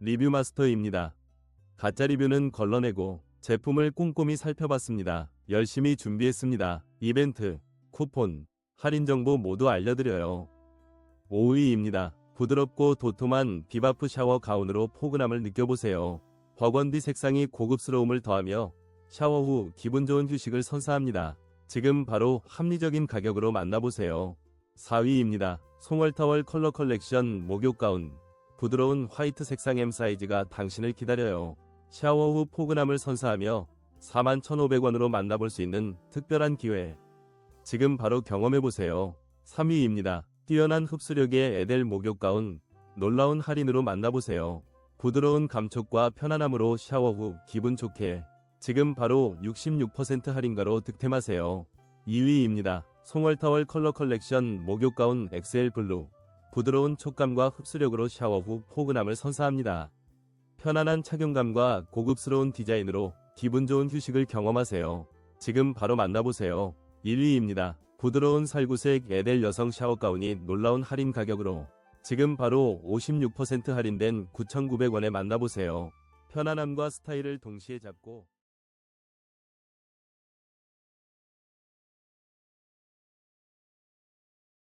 리뷰 마스터입니다. 가짜 리뷰는 걸러내고 제품을 꼼꼼히 살펴봤습니다. 열심히 준비했습니다. 이벤트, 쿠폰, 할인 정보 모두 알려드려요. 5위입니다. 부드럽고 도톰한 비바프 샤워 가운으로 포근함을 느껴보세요. 버건디 색상이 고급스러움을 더하며 샤워 후 기분 좋은 휴식을 선사합니다. 지금 바로 합리적인 가격으로 만나보세요. 4위입니다. 송월타월 컬러 컬렉션 목욕 가운. 부드러운 화이트 색상 M 사이즈가 당신을 기다려요. 샤워 후 포근함을 선사하며 41,500원으로 만나볼 수 있는 특별한 기회. 지금 바로 경험해보세요. 3위입니다. 뛰어난 흡수력의 에델 목욕 가운. 놀라운 할인으로 만나보세요. 부드러운 감촉과 편안함으로 샤워 후 기분 좋게. 지금 바로 66% 할인가로 득템하세요. 2위입니다. 송월타월 컬러 컬렉션 목욕 가운 XL 블루. 부드러운 촉감과 흡수력으로 샤워 후 포근함을 선사합니다. 편안한 착용감과 고급스러운 디자인으로 기분 좋은 휴식을 경험하세요. 지금 바로 만나보세요. 1위입니다. 부드러운 살구색 에델 여성 샤워 가운이 놀라운 할인 가격으로 지금 바로 56% 할인된 9,900원에 만나보세요. 편안함과 스타일을 동시에 잡고